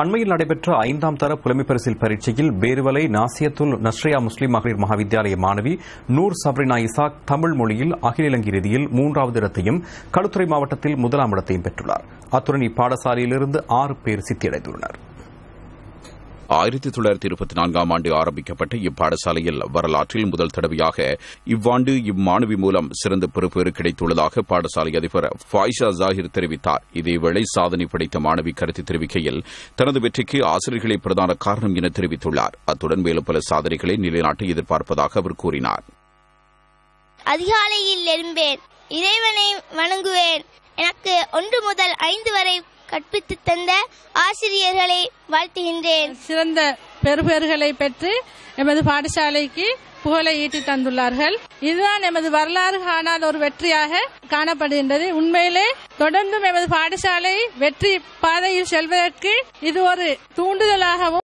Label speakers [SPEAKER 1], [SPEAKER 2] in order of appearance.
[SPEAKER 1] அண்மையில் நடைபெற்ற ஐந்தாம் தர புலமைப்பரிசில் பரீட்சையில் பேருவலை நாசியத்துல் நஸ்ரியா முஸ்லிம் மகளிர் மகாவித்யாலய மாணவி நூர் சப்ரினா இசாக் தமிழ் மொழியில் அகில இலங்கை ரீதியில் மூன்றாவது இடத்தையும் களுத்துறை மாவட்டத்தில் முதலாம் இடத்தையும் பெற்றுள்ளார். அத்துடன் இப்பாடசாலையிலிருந்து ஆறு பேர் சித்தியடைந்துள்ளனா்
[SPEAKER 2] ஆயிரத்தி தொள்ளாயிரத்தி இருபத்தி நான்காம் ஆண்டு ஆரம்பிக்கப்பட்ட இப்பாடசாலையில் வரலாற்றில் முதல் தடவையாக இவ்வாண்டு இம்மாணவி மூலம் சிறந்த பெறுபேறு கிடைத்துள்ளதாக பாடசாலை அதிபர் ஃபாயிஷா ஜாகிர் தெரிவித்தார். இதேவேளை சாதனை படைத்த மாணவி கருத்து தெரிவிக்கையில் தனது வெற்றிக்கு ஆசிரியர்களே பிரதான காரணம் என தெரிவித்துள்ளார். அத்துடன் மேலும் பல சாதனைகளை நிலைநாட்ட எதிர்பார்ப்பதாக அவர் கூறினார்.
[SPEAKER 3] அதிகாலையில் எழும்பேன். இறைவனை வணங்குவேன். எனக்கு ஒன்று முதல் ஐந்து வரை கற்பித்து தந்த ஆசிரியர்களை வாழ்த்துகின்றேன்.
[SPEAKER 4] சிறந்த பெறுபேறுகளை பெற்று எமது பாடசாலைக்கு புகழை ஈட்டி தந்துள்ளார்கள். இதுதான் எமது வரலாறு காணாத ஒரு வெற்றியாக காணப்படுகின்றது. உண்மையிலே தொடர்ந்தும் எமது பாடசாலை வெற்றி பாதையில் செல்வதற்கு இது ஒரு தூண்டுதலாகவும்